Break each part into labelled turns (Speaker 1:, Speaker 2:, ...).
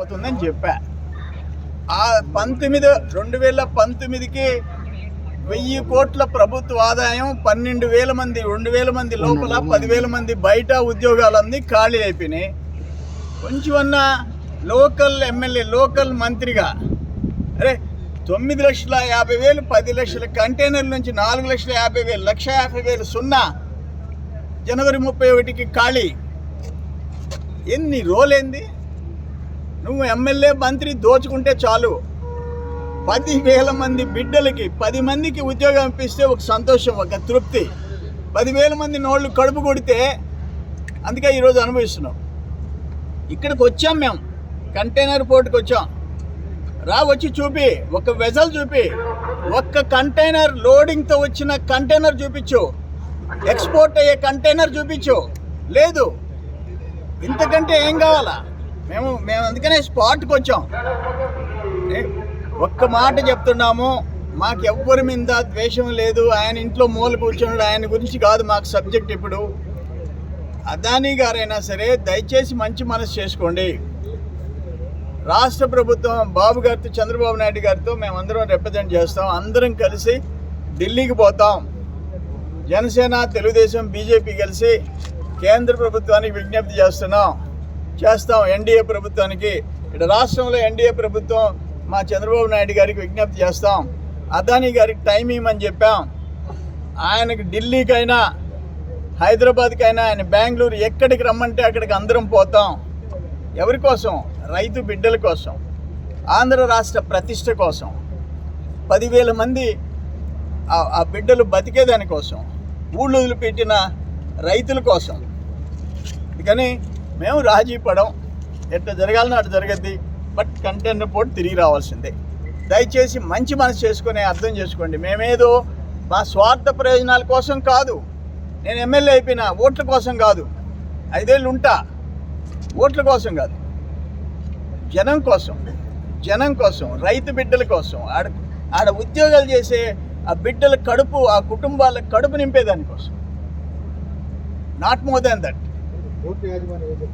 Speaker 1: పోతుందని చెప్పా. ఆ పంతొమ్మిది రెండు వేల పంతొమ్మిదికి వెయ్యి కోట్ల ప్రభుత్వ ఆదాయం పన్నెండు వేల మంది రెండు వేల మంది లోపల పదివేల మంది బయట ఉద్యోగాలన్నీ ఖాళీ అయిపోయినాయి. కొంచెమన్నా లోకల్ ఎమ్మెల్యే లోకల్ మంత్రిగా అరే తొమ్మిది లక్షల యాభై వేలు పది లక్షల కంటైనర్ నుంచి నాలుగు లక్షల యాభై వేలు లక్ష యాభై వేలు సున్నా జనవరి ముప్పై ఒకటికి ఖాళీ. ఎన్ని రోలేంది? నువ్వు ఎమ్మెల్యే మంత్రి దోచుకుంటే చాలు. పదివేల మంది బిడ్డలకి పది మందికి ఉద్యోగం ఇప్పిస్తే ఒక సంతోషం ఒక తృప్తి. పదివేల మంది నోళ్ళు కడుపు కొడితే అందుకే ఈరోజు అనుభవిస్తున్నాం. ఇక్కడికి వచ్చాం మేము. కంటైనర్ పోర్టుకి వచ్చాం. రా వచ్చి చూపి ఒక వెజల్ చూపి. ఒక్క కంటైనర్ లోడింగ్తో వచ్చిన కంటైనర్ చూపించు. ఎక్స్పోర్ట్ అయ్యే కంటైనర్ చూపించు. లేదు. ఇంతకంటే ఏం కావాలా? మేము మేము అందుకనే స్పాట్కి వచ్చాం. ఒక్క మాట చెప్తున్నాము మాకు ఎవ్వరి మీద ద్వేషం లేదు ఆయన ఇంట్లో మూల కూర్చున్నాడు ఆయన గురించి కాదు మాకు సబ్జెక్ట్ ఇప్పుడు. అదానీ గారైనా సరే దయచేసి మంచి మనసు చేసుకోండి. రాష్ట్ర ప్రభుత్వం బాబు గారితో చంద్రబాబు నాయుడు గారితో మేమందరం రిప్రజెంట్ చేస్తాం అందరం కలిసి ఢిల్లీకి పోతాం. జనసేన తెలుగుదేశం బీజేపీ కలిసి కేంద్ర ప్రభుత్వానికి విజ్ఞప్తి చేస్తున్నాం. చేస్తాం ఎన్డీఏ ప్రభుత్వానికి. ఇక్కడ రాష్ట్రంలో ఎన్డీఏ ప్రభుత్వం మా చంద్రబాబు నాయుడు గారికి విజ్ఞప్తి చేస్తాం. అదానీ గారికి టైం ఇవ్వమని చెప్పాం. ఆయనకి ఢిల్లీకైనా హైదరాబాద్కైనా ఆయన బెంగళూరు ఎక్కడికి రమ్మంటే అక్కడికి అందరం పోతాం. ఎవరి కోసం? రైతు బిడ్డల కోసం. ఆంధ్ర రాష్ట్ర ప్రతిష్ట కోసం. పదివేల మంది ఆ- ఆ బిడ్డలు బతికేదాని కోసం. ఊళ్ళు వదిలిపెట్టిన రైతుల కోసం. కానీ మేము రాజీ పడం. ఎట్లా జరగాలని అటు జరగద్ది. బట్ కంటెంట్ రిపోర్ట్ తిరిగి రావాల్సిందే. దయచేసి మంచి మనసు చేసుకుని అర్థం చేసుకోండి. మేమేదో మా స్వార్థ ప్రయోజనాల కోసం కాదు. నేను ఎమ్మెల్యే అయిపోయినా ఓట్ల కోసం కాదు. ఐదేళ్ళు ఉంటా. ఓట్ల కోసం కాదు. జనం కోసం. జనం కోసం. రైతు బిడ్డల కోసం. ఆడ ఆడ ఉద్యోగాలు చేసే ఆ బిడ్డల కడుపు ఆ కుటుంబాల కడుపు నింపేదాని కోసం నాట్ మోర్ దాన్ దట్
Speaker 2: యాజమాన్యం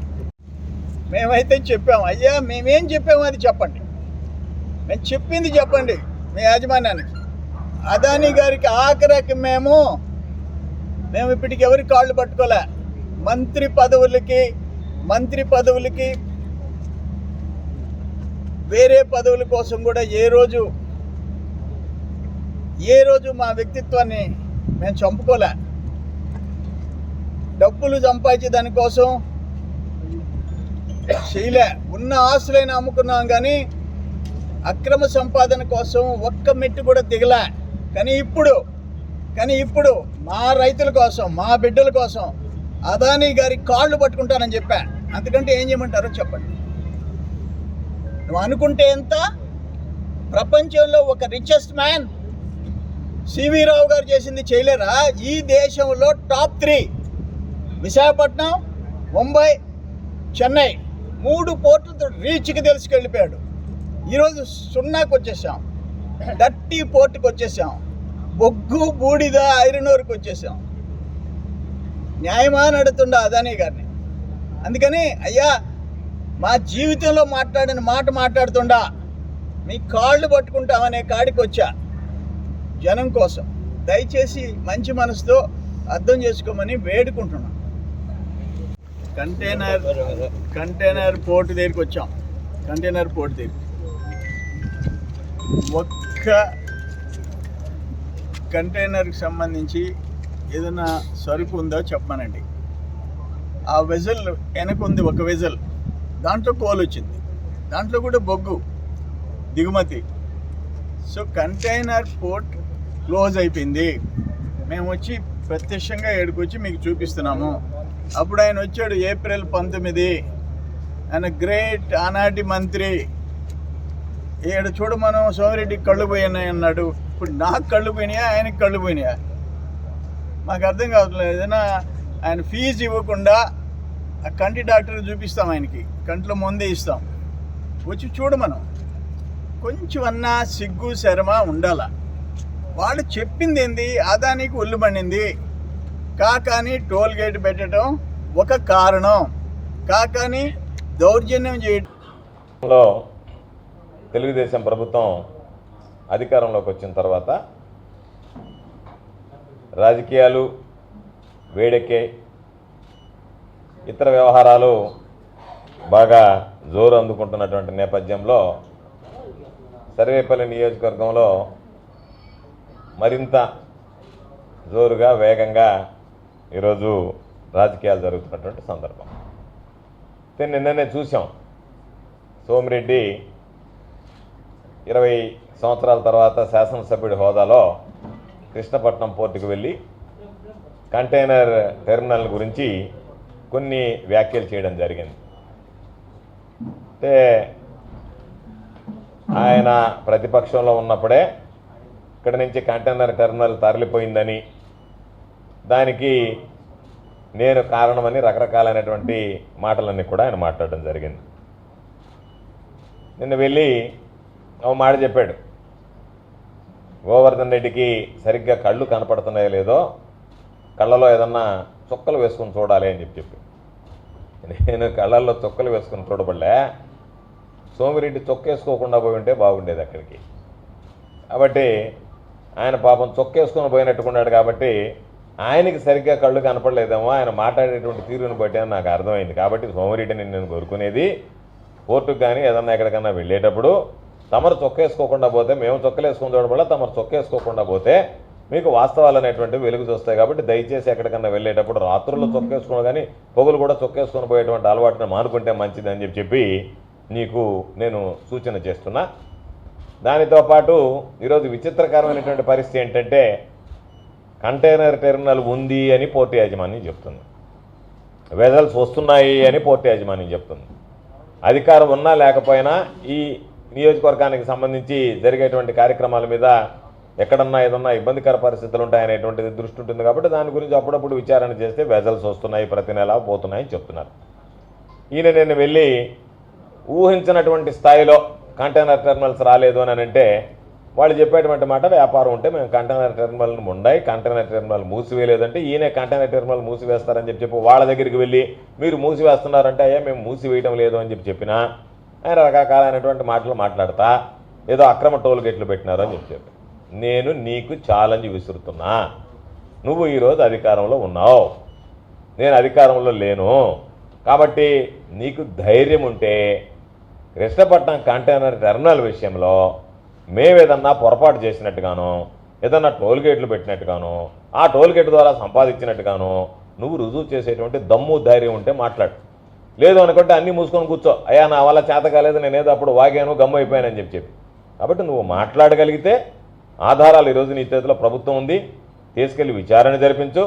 Speaker 1: మేమైతే చెప్పాము అయ్యా మేమేం చెప్పాము అది చెప్పండి. మేము చెప్పింది చెప్పండి మీ యాజమాన్యానికి. అదానీ గారికి ఆఖరికి మేము మేము ఇప్పటికి ఎవరి కాళ్ళు పట్టుకోలే. మంత్రి పదవులకి మంత్రి పదవులకి వేరే పదవుల కోసం కూడా ఏ రోజు ఏ రోజు మా వ్యక్తిత్వాన్ని మేము చంపుకోలే. డబ్బులు సంపాదించే దానికోసం చేయలే ఉన్న ఆస్తులైనా అమ్ముకున్నాం కానీ అక్రమ సంపాదన కోసం ఒక్క మెట్టు కూడా దిగలే. కానీ ఇప్పుడు కానీ ఇప్పుడు మా రైతుల కోసం మా బిడ్డల కోసం అదానీ గారి కాళ్ళు పట్టుకుంటానని చెప్పా. అందుకంటే ఏం చేయమంటారో చెప్పండి. నువ్వు అనుకుంటే ఎంత? ప్రపంచంలో ఒక రిచెస్ట్ మ్యాన్ సివి రావు గారు చేసింది చేయలేరా? ఈ దేశంలో టాప్ త్రీ విశాఖపట్నం ముంబై చెన్నై మూడు పోర్టులతో రీచ్కి తెలుసుకెళ్ళిపోయాడు. ఈరోజు సున్నాకి వచ్చేసాం. డర్టీ పోర్టుకి వచ్చేసాం. బొగ్గు బూడిద ఐరనూరుకి వచ్చేసాం. న్యాయమా నడుతుండ అదానీ గారిని. అందుకని అయ్యా మా జీవితంలో మాట్లాడిన మాట మాట్లాడుతుండా. మీ కాళ్ళు పట్టుకుంటామనే కాడికి వచ్చా. జనం కోసం. దయచేసి మంచి మనసుతో అర్థం చేసుకోమని వేడుకుంటున్నాను కంటైనర్ కంటైనర్ పోర్ట్ దగ్గరికి వచ్చాం. కంటైనర్ పోర్ట్ దగ్గర ఒక్క కంటైనర్కి సంబంధించి ఏదైనా సరుకు ఉందో చెప్పమనండి ఆ వెజల్ వెనక ఉంది ఒక వెజల్. దాంట్లో కోల్ వచ్చింది. దాంట్లో కూడా బొగ్గు దిగుమతి. సో కంటైనర్ పోర్ట్ క్లోజ్ అయిపోయింది. మేము వచ్చి ప్రత్యక్షంగా ఏడుకొచ్చి మీకు చూపిస్తున్నాము. అప్పుడు ఆయన వచ్చాడు ఏప్రిల్ పంతొమ్మిది. ఆయన గ్రేట్ ఆనాటి మంత్రి. ఈడ చూడు మనం సోమిరెడ్డికి కళ్ళు పోయినాయి అన్నాడు. ఇప్పుడు నాకు కళ్ళు పోయినాయా ఆయనకి కళ్ళు పోయినాయా? మాకు అర్థం కావట్లేదు. ఏదైనా ఆయన ఫీజు ఇవ్వకుండా ఆ కంటి డాక్టర్ చూపిస్తాం ఆయనకి. కంట్లో ముందే ఇస్తాం వచ్చి చూడు మనం. కొంచెం అన్నా సిగ్గు శరమ ఉండాల. వాళ్ళు చెప్పింది ఏంది? అదానికి ఒళ్ళు పండింది కాకాని టోల్ గేట్ పెట్టడం ఒక కారణం. కాకాని దౌర్జన్యం
Speaker 3: చేయడంలో తెలుగుదేశం ప్రభుత్వం అధికారంలోకి వచ్చిన తర్వాత రాజకీయాలు వేడెక్కే ఇతర వ్యవహారాలు బాగా జోరు అందుకుంటున్నటువంటి నేపథ్యంలో సర్వేపల్లి నియోజకవర్గంలో మరింత జోరుగా వేగంగా ఈరోజు రాజకీయాలు జరుగుతున్నటువంటి సందర్భం. అయితే నిన్ననే చూసాం సోమిరెడ్డి ఇరవై సంవత్సరాల తర్వాత శాసనసభ్యుడి హోదాలో కృష్ణపట్నం పోర్టుకు వెళ్ళి కంటైనర్ టెర్మినల్ గురించి కొన్ని వ్యాఖ్యలు చేయడం జరిగింది. అంటే ఆయన ప్రతిపక్షంలో ఉన్నప్పుడే ఇక్కడ నుంచి కంటైనర్ టెర్మినల్ తరలిపోయిందని దానికి నేను కారణమని రకరకాలైనటువంటి మాటలన్నీ కూడా ఆయన మాట్లాడడం జరిగింది. నిన్న వెళ్ళి ఓ మాట చెప్పాడు. గోవర్ధన్ రెడ్డికి సరిగ్గా కళ్ళు కనపడుతున్నాయో లేదో కళ్ళలో ఏదన్నా చుక్కలు వేసుకుని చూడాలి అని చెప్పి చెప్పి నేను కళ్ళల్లో చుక్కలు వేసుకుని చూడబడలే. సోమిరెడ్డి చొక్కేసుకోకుండా పోయి ఉంటే బాగుండేది అక్కడికి. కాబట్టి ఆయన పాపం చొక్కేసుకొని పోయినట్టుకున్నాడు కాబట్టి ఆయనకి సరిగ్గా కళ్ళు కనపడలేదేమో ఆయన మాట్లాడేటువంటి తీరుని బట్టి అని నాకు అర్థమైంది. కాబట్టి సోమిరెడ్డిని నేను కోరుకునేది కోర్టుకు కానీ ఏదన్నా ఎక్కడికన్నా వెళ్ళేటప్పుడు తమరు చొక్కేసుకోకుండా పోతే మేము చొక్కలు వేసుకొని చూడడం వల్ల తమరు చొక్కేసుకోకుండా పోతే మీకు వాస్తవాలు అనేటువంటివి వెలుగు చూస్తాయి. కాబట్టి దయచేసి ఎక్కడికన్నా వెళ్ళేటప్పుడు రాత్రుల్లో చొక్కేసుకోవడం కానీ పొగులు కూడా చొక్కేసుకొని పోయేటువంటి అలవాటుని మానుకుంటే మంచిది అని చెప్పి చెప్పి నీకు నేను సూచన చేస్తున్నా. దానితో పాటు ఈరోజు విచిత్రకరమైనటువంటి పరిస్థితి ఏంటంటే కంటైనర్ టెర్మినల్ ఉంది అని పోర్టు యాజమాన్యం చెప్తుంది. వెజల్స్ వస్తున్నాయి అని పోర్టు యాజమాన్యం చెప్తుంది. అధికారం ఉన్నా లేకపోయినా ఈ నియోజకవర్గానికి సంబంధించి జరిగేటువంటి కార్యక్రమాల మీద ఎక్కడన్నా ఏదన్నా ఇబ్బందికర పరిస్థితులు ఉంటాయనేటువంటిది దృష్టి ఉంటుంది కాబట్టి దాని గురించి అప్పుడప్పుడు విచారణ చేస్తే వెజల్స్ వస్తున్నాయి ప్రతి నెల పోతున్నాయని చెప్తున్నారు. ఈయన నేను వెళ్ళి ఊహించినటువంటి స్థాయిలో కంటైనర్ టెర్మినల్స్ రాలేదు అని అంటే వాళ్ళు చెప్పేటువంటి మాట వ్యాపారం ఉంటే మేము కంటైనర్ టెర్మినల్ని ఉండాయి కంటైనర్ టెర్మినల్ మూసివేయలేదంటే ఈయనే కంటైనర్ టెర్మినల్ మూసివేస్తారని చెప్పి చెప్పి వాళ్ళ దగ్గరికి వెళ్ళి మీరు మూసివేస్తున్నారంటే అయ్యా మేము మూసివేయడం లేదు అని చెప్పి చెప్పినా ఆయన రకరకాలైనటువంటి మాటలు మాట్లాడతా ఏదో అక్రమ టోల్ గేట్లు పెట్టినారు అని చెప్పి చెప్పి. నేను నీకు ఛాలెంజ్ విసురుతున్నా. నువ్వు ఈరోజు అధికారంలో ఉన్నావు. నేను అధికారంలో లేను. కాబట్టి నీకు ధైర్యం ఉంటే కృష్ణపట్నం కంటైనర్ టెర్మినల్ విషయంలో మేమేదన్నా పొరపాటు చేసినట్టుగాను ఏదన్నా టోల్ గేట్లు పెట్టినట్టుగాను ఆ టోల్ గేట్ ద్వారా సంపాదించినట్టుగాను నువ్వు రుజువు చేసేటువంటి దమ్ము ధైర్యం ఉంటే మాట్లాడు. లేదు అనుకుంటే అన్నీ మూసుకొని కూర్చో. అయ్యా నా వల్ల చేత కాలేదు నేనేదో అప్పుడు వాగాను గమ్ము అయిపోయానని చెప్పి చెప్పి. కాబట్టి నువ్వు మాట్లాడగలిగితే ఆధారాలు ఈరోజు నీ చేతిలో ప్రభుత్వం ఉంది. తీసుకెళ్ళి విచారణ జరిపించు.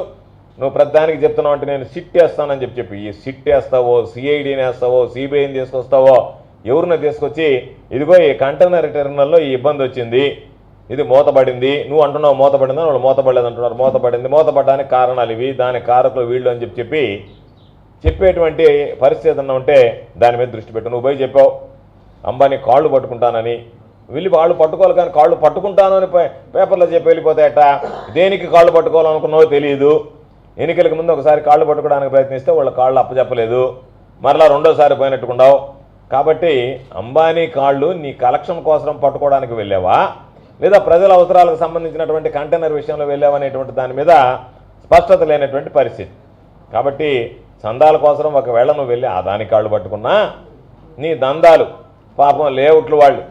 Speaker 3: నువ్వు ప్రతిదానికి చెప్తున్నావు అంటే నేను సిట్ వేస్తానని చెప్పి చెప్పి. ఈ సిట్ వేస్తావో సిఐడిని వేస్తావో సిబిఐని తీసుకొస్తావో ఎవరినో తీసుకొచ్చి ఇదిగో ఈ కంటైనర్ టెర్మినల్లో ఈ ఇబ్బంది వచ్చింది ఇది మూతపడింది నువ్వు అంటున్నావు మూతపడిందని వాళ్ళు మూతపడలేదు అంటున్నారు. మూతపడింది. మూతపడడానికి కారణాలు ఇవి. దాని కారకులు వీళ్ళు అని చెప్పి చెప్పి చెప్పేటువంటి పరిస్థితి ఏదన్నా ఉంటే దాని మీద దృష్టి పెట్టు. నువ్వు పోయి చెప్పావు అంబానీ కాళ్ళు పట్టుకుంటానని. వెళ్ళి వాళ్ళు పట్టుకోవాలి కానీ కాళ్ళు పట్టుకుంటాను అని పేపర్లో చెప్పి వెళ్ళిపోతాయట. దేనికి కాళ్ళు పట్టుకోవాలనుకున్నావో తెలియదు. ఎన్నికలకు ముందు ఒకసారి కాళ్ళు పట్టుకోవడానికి ప్రయత్నిస్తే వాళ్ళ కాళ్ళు అప్పచెప్పలేదు మరలా రెండోసారి పోయినట్టుకుండావు. కాబట్టి అంబానీ కాళ్ళు నీ కలెక్షన్ కోసం పట్టుకోవడానికి వెళ్ళావా? లేదా ప్రజల అవసరాలకు సంబంధించినటువంటి కంటైనర్ విషయంలో వెళ్ళావనేటువంటి దాని మీద స్పష్టత లేనటువంటి పరిస్థితి. కాబట్టి చందాల కోసం ఒకవేళ నువ్వు వెళ్ళి ఆదాని కాళ్ళు పట్టుకున్నా నీ దందాలు పాపం లేఅవుట్లు వాళ్ళు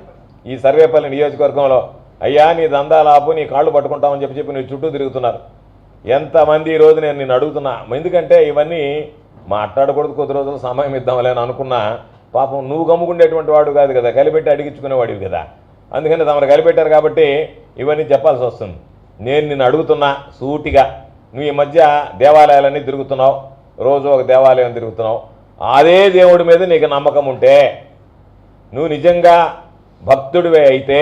Speaker 3: ఈ సర్వేపల్లి నియోజకవర్గంలో అయ్యా నీ దందాలు ఆపు నీ కాళ్ళు పట్టుకుంటామని చెప్పి చెప్పి నీ చుట్టూ తిరుగుతున్నారు. ఎంతమంది ఈ రోజు నేను నిన్ను అడుగుతున్నా? ఎందుకంటే ఇవన్నీ మాట్లాడకూడదు కొద్ది రోజులు సమయం ఇద్దాంలే అనుకున్నా పాపం నువ్వు గమ్ముకుండేటువంటి వాడు కాదు కదా కలిపెట్టి అడిగించుకునేవాడివి కదా. అందుకని తమరు కలిపెట్టారు కాబట్టి ఇవన్నీ చెప్పాల్సి వస్తుంది. నేను నిన్ను అడుగుతున్నా సూటిగా. నువ్వు ఈ మధ్య దేవాలయాలన్నీ తిరుగుతున్నావు. రోజు ఒక దేవాలయం తిరుగుతున్నావు. అదే దేవుడి మీద నీకు నమ్మకం ఉంటే నువ్వు నిజంగా భక్తుడివే అయితే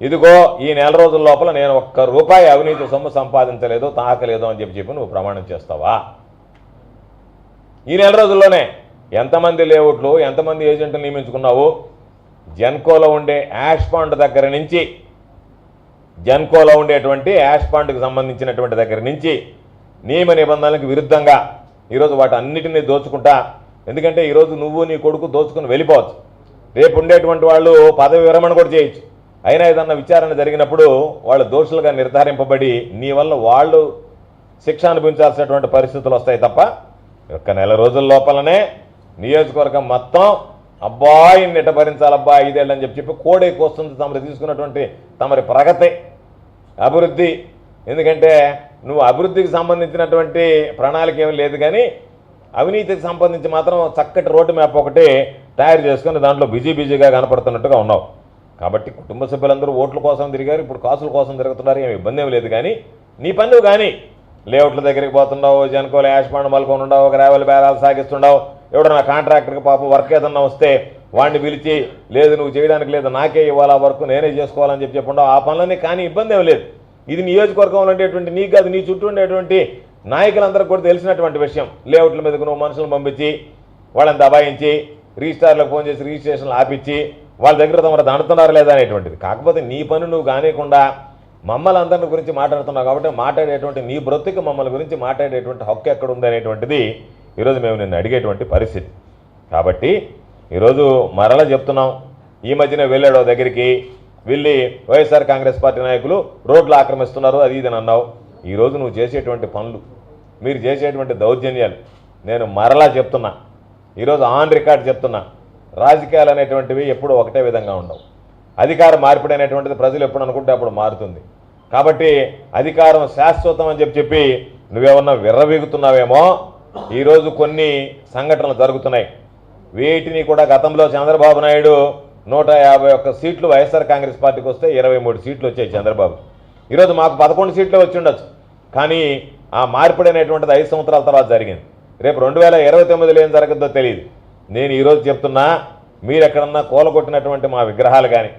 Speaker 3: ఇదిగో ఈ నెల రోజుల లోపల నేను ఒక్క రూపాయి అవినీతి సొమ్ము సంపాదించలేదు తాకలేదు అని చెప్పి చెప్పి నువ్వు ప్రమాణం చేస్తావా? ఈ నెల రోజుల్లోనే ఎంతమంది లేఅవుట్లు ఎంతమంది ఏజెంట్లు నియమించుకున్నావు? జెన్కోలో ఉండే యాష్ పాండ్ దగ్గర నుంచి జెన్కోలో ఉండేటువంటి యాష్ పాండ్కి సంబంధించినటువంటి దగ్గర నుంచి నియమ నిబంధనలకు విరుద్ధంగా ఈరోజు వాటి అన్నిటినీ దోచుకుంటా. ఎందుకంటే ఈరోజు నువ్వు నీ కొడుకు దోచుకుని వెళ్ళిపోవచ్చు. రేపు ఉండేటువంటి వాళ్ళు పదవి విరమణ కూడా చేయొచ్చు. అయినా ఏదన్నా విచారణ జరిగినప్పుడు వాళ్ళు దోషులుగా నిర్ధారింపబడి నీ వల్ల వాళ్ళు శిక్ష అనుభవించాల్సినటువంటి పరిస్థితులు వస్తాయి తప్ప ఒక నెల రోజుల లోపలనే నియోజకవర్గం మొత్తం అబ్బాయి నిట భరించాలబ్బా ఐదేళ్ళు అని చెప్పి చెప్పి కోడేకి వస్తుంది తమరు తీసుకున్నటువంటి తమరి ప్రగతి అభివృద్ధి. ఎందుకంటే నువ్వు అభివృద్ధికి సంబంధించినటువంటి ప్రణాళిక ఏమి లేదు కానీ అవినీతికి సంబంధించి మాత్రం చక్కటి రోడ్డు మ్యాప్ ఒకటి తయారు చేసుకుని దాంట్లో బిజీ బిజీగా కనపడుతున్నట్టుగా ఉన్నావు. కాబట్టి కుటుంబ సభ్యులందరూ ఓట్ల కోసం తిరిగారు ఇప్పుడు కాసుల కోసం తిరుగుతున్నారు ఏమి ఇబ్బంది ఏమి లేదు కానీ నీ పని కానీ లేఅవుట్ల దగ్గరికి పోతున్నావు యాష్ యాష్పాండ మలుకొని ఉండవు ఒక రేవల బేరాలు సాగిస్తుండవు ఎవడన్నా కాంట్రాక్టర్కి పాపం వర్క్ ఏదన్నా వస్తే వాడిని పిలిచి లేదు నువ్వు చేయడానికి లేదు నాకే ఇవ్వాలి ఆ వర్క్ నేనే చేసుకోవాలని చెప్పి చెప్పుండవు ఆ పనులన్నీ కానీ ఇబ్బంది ఏమి లేదు. ఇది నియోజకవర్గంలో ఉండేటువంటి నీకు కాదు నీ చుట్టూ ఉండేటువంటి నాయకులందరికీ కూడా తెలిసినటువంటి విషయం. లేఅవుట్ల మీదకు నువ్వు మనుషులను పంపించి వాళ్ళని దబాయించి రిజిస్టార్లకు ఫోన్ చేసి రిజిస్ట్రేషన్లు ఆపించి వాళ్ళ దగ్గర తమరు దండుతున్నారు లేదా అనేటువంటిది. కాకపోతే నీ పని నువ్వు కానియకుండా మమ్మల్ని అందరిని గురించి మాట్లాడుతున్నావు కాబట్టి మాట్లాడేటువంటి నీ బ్రతుకు మమ్మల్ని గురించి మాట్లాడేటువంటి హక్కు ఎక్కడ ఉంది అనేటువంటిది ఈరోజు మేము నిన్ను అడిగేటువంటి పరిస్థితి. కాబట్టి ఈరోజు మరలా చెప్తున్నాం ఈ మధ్యన వెళ్ళాడు దగ్గరికి వెళ్ళి వైఎస్ఆర్ కాంగ్రెస్ పార్టీ నాయకులు రోడ్లు ఆక్రమిస్తున్నారు అది ఇది అని అన్నావు. ఈరోజు నువ్వు చేసేటువంటి పనులు మీరు చేసేటువంటి దౌర్జన్యాలు నేను మరలా చెప్తున్నా. ఈరోజు ఆన్ రికార్డ్ చెప్తున్నా రాజకీయాలు అనేటువంటివి ఎప్పుడూ ఒకటే విధంగా ఉండవు. అధికార మార్పిడి అనేటువంటిది ప్రజలు ఎప్పుడు అనుకుంటే అప్పుడు మారుతుంది. కాబట్టి అధికారం శాశ్వతం అని చెప్పి చెప్పి నువ్వేమన్నా విర్రవీగుతున్నావేమో ఈరోజు కొన్ని సంఘటనలు జరుగుతున్నాయి. వీటిని కూడా గతంలో చంద్రబాబు నాయుడు నూట యాభై ఒక్క సీట్లు వైఎస్ఆర్ కాంగ్రెస్ పార్టీకి వస్తే ఇరవై మూడు సీట్లు వచ్చాయి చంద్రబాబు. ఈరోజు మాకు పదకొండు సీట్లే వచ్చి ఉండొచ్చు. కానీ ఆ మార్పిడి అనేటువంటిది ఐదు సంవత్సరాల తర్వాత జరిగింది. రేపు రెండు వేల ఇరవై తొమ్మిదిలో ఏం జరగద్దో తెలియదు. నేను ఈరోజు చెప్తున్నా మీరు ఎక్కడన్నా కూలగొట్టినటువంటి మా విగ్రహాలు కానీ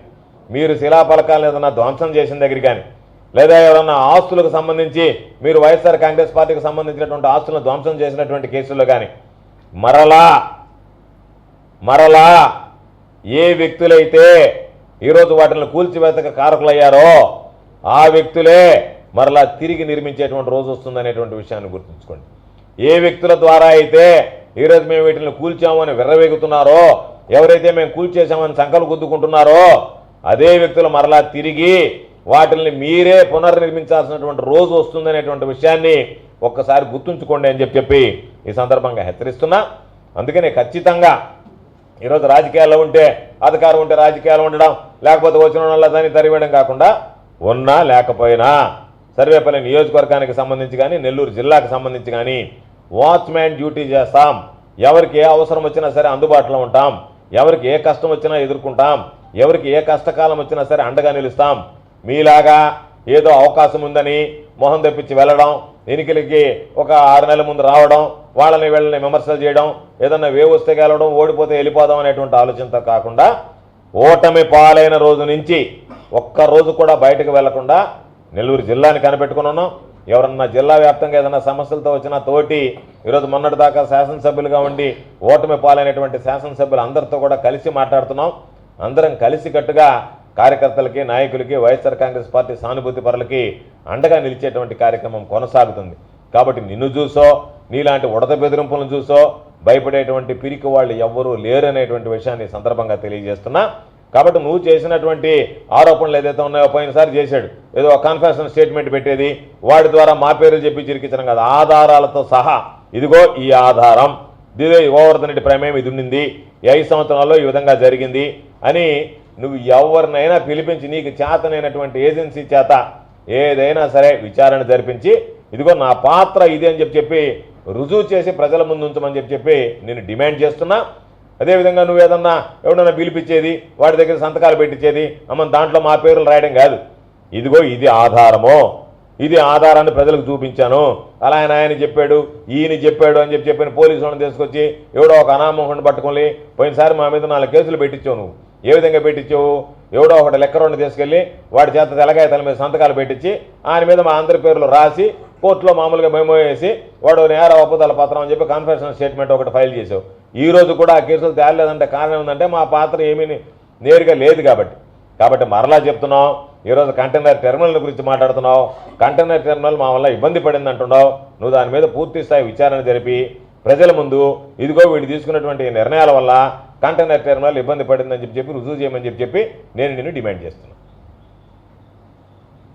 Speaker 3: మీరు శిలాఫలకాలను ఏదన్నా ధ్వంసం చేసిన దగ్గర కానీ లేదా ఎవరన్నా ఆస్తులకు సంబంధించి మీరు వైఎస్ఆర్ కాంగ్రెస్ పార్టీకి సంబంధించినటువంటి ఆస్తులను ధ్వంసం చేసినటువంటి కేసుల్లో కానీ మరలా మరలా ఏ వ్యక్తులైతే ఈరోజు వాటిని కూల్చివేతక కారకులయ్యారో ఆ వ్యక్తులే మరలా తిరిగి నిర్మించేటువంటి రోజు వస్తుందనేటువంటి విషయాన్ని గుర్తుంచుకోండి. ఏ వ్యక్తుల ద్వారా అయితే ఈరోజు మేము వీటిని కూల్చామని విర్రవేగుతున్నారో ఎవరైతే మేము కూల్చేసామని సంకలు గుద్దుకుంటున్నారో అదే వ్యక్తులు మరలా తిరిగి వాటిని మీరే పునర్నిర్మించాల్సినటువంటి రోజు వస్తుందనేటువంటి విషయాన్ని ఒక్కసారి గుర్తుంచుకోండి అని చెప్పి చెప్పి ఈ సందర్భంగా హెచ్చరిస్తున్నా. అందుకని ఖచ్చితంగా ఈరోజు రాజకీయాల్లో ఉంటే అధికారం ఉంటే రాజకీయాలు ఉండడం లేకపోతే వచ్చిన వాళ్ళ దాన్ని తరివేయడం కాకుండా ఉన్నా లేకపోయినా సర్వేపల్లి నియోజకవర్గానికి సంబంధించి కానీ నెల్లూరు జిల్లాకు సంబంధించి కానీ వాచ్మ్యాన్ డ్యూటీ చేస్తాం. ఎవరికి ఏ అవసరం వచ్చినా సరే అందుబాటులో ఉంటాం. ఎవరికి ఏ కష్టం వచ్చినా ఎదుర్కొంటాం. ఎవరికి ఏ కష్టకాలం వచ్చినా సరే అండగా నిలుస్తాం. మీలాగా ఏదో అవకాశం ఉందని మొహం తెప్పించి వెళ్ళడం ఎన్నికలకి ఒక ఆరు నెలల ముందు రావడం వాళ్ళని వీళ్ళని విమర్శలు చేయడం ఏదన్నా వేవ్ వస్తే గెలవడం ఓడిపోతే వెళ్ళిపోదాం అనేటువంటి ఆలోచనతో కాకుండా ఓటమి పాలైన రోజు నుంచి ఒక్క రోజు కూడా బయటకు వెళ్ళకుండా నెల్లూరు జిల్లాని కనిపెట్టుకుని ఉన్నాం. ఎవరన్నా జిల్లా వ్యాప్తంగా ఏదైనా సమస్యలతో వచ్చినా తోటి ఈరోజు మొన్నటి దాకా శాసనసభ్యులుగా ఉండి ఓటమి పాలైనటువంటి శాసనసభ్యులు అందరితో కూడా కలిసి మాట్లాడుతున్నాం. అందరం కలిసికట్టుగా కార్యకర్తలకి నాయకులకి వైఎస్ఆర్ కాంగ్రెస్ పార్టీ సానుభూతి పరులకి అండగా నిలిచేటువంటి కార్యక్రమం కొనసాగుతుంది. కాబట్టి నిన్ను చూసో నీలాంటి ఉడత బెదిరింపులను చూసో భయపడేటువంటి పిరికి వాళ్ళు ఎవ్వరూ లేరనేటువంటి విషయాన్ని సందర్భంగా తెలియజేస్తున్నా. కాబట్టి నువ్వు చేసినటువంటి ఆరోపణలు ఏదైతే ఉన్నాయో పోయినసారి చేశాడు. ఏదో కన్ఫెషన్ స్టేట్మెంట్ పెట్టేది వాడి ద్వారా మా పేర్లు చెప్పి చిరికించడం కాదు ఆధారాలతో సహా. ఇదిగో ఈ ఆధారం. ఇదిగో గోవర్ధన్ రెడ్డి ప్రమేయం ఇది ఉండింది. ఈ ఐదు సంవత్సరాల్లో ఈ విధంగా జరిగింది అని నువ్వు ఎవరినైనా పిలిపించి నీకు చేతనైనటువంటి ఏజెన్సీ చేత ఏదైనా సరే విచారణ జరిపించి ఇదిగో నా పాత్ర ఇది అని చెప్పి చెప్పి రుజువు చేసి ప్రజల ముందు ఉంచమని చెప్పి చెప్పి నేను డిమాండ్ చేస్తున్నా. అదేవిధంగా నువ్వు ఏదన్నా ఎవడన్నా పిలిపించేది వాడి దగ్గర సంతకాలు పెట్టించేది అమ్మ దాంట్లో మా పేర్లు రాయడం కాదు. ఇదిగో ఇది ఆధారము. ఇది ఆధారాన్ని ప్రజలకు చూపించాను. అలా ఆయన ఆయన చెప్పాడు ఈయన చెప్పాడు అని చెప్పి చెప్పిన పోలీసు వాళ్ళని తీసుకొచ్చి ఎవడో ఒక అనామోహన్ పట్టుకొని పోయినసారి మా మీద నాలుగు కేసులు పెట్టించావు నువ్వు. ఏ విధంగా పెట్టించావు? ఎవడో ఒకటి లెక్క రెండు తీసుకెళ్ళి వాడి చేత తెలగాయతల మీద సంతకాలు పెట్టించి ఆయన మీద మా అందరి పేర్లు రాసి కోర్టులో మామూలుగా మెమో వేసి వాడు నేర ఒప్పుదల పత్రం అని చెప్పి కాన్ఫరెన్స్ స్టేట్మెంట్ ఒకటి ఫైల్ చేసావు ఈ రోజు కూడా ఆ కేసులు తేలలేదంటే కారణం ఏంటంటే మా పాత్ర ఏమీ నేరుగా లేదు కాబట్టి. కాబట్టి మరలా చెప్తున్నాం ఈరోజు కంటైనర్ టెర్మినల్ గురించి మాట్లాడుతున్నావు కంటైనర్ టెర్మినల్ మా వల్ల ఇబ్బంది పడింది అంటున్నావు నువ్వు దాని మీద పూర్తి స్థాయి విచారణ జరిపి ప్రజల ముందు ఇదిగో వీళ్ళు తీసుకున్నటువంటి నిర్ణయాల వల్ల కంటైనర్ టెర్మినల్ ఇబ్బంది పడిందని చెప్పి చెప్పి రుజువు చేయమని చెప్పి చెప్పి నేను నిన్ను డిమాండ్ చేస్తున్నాను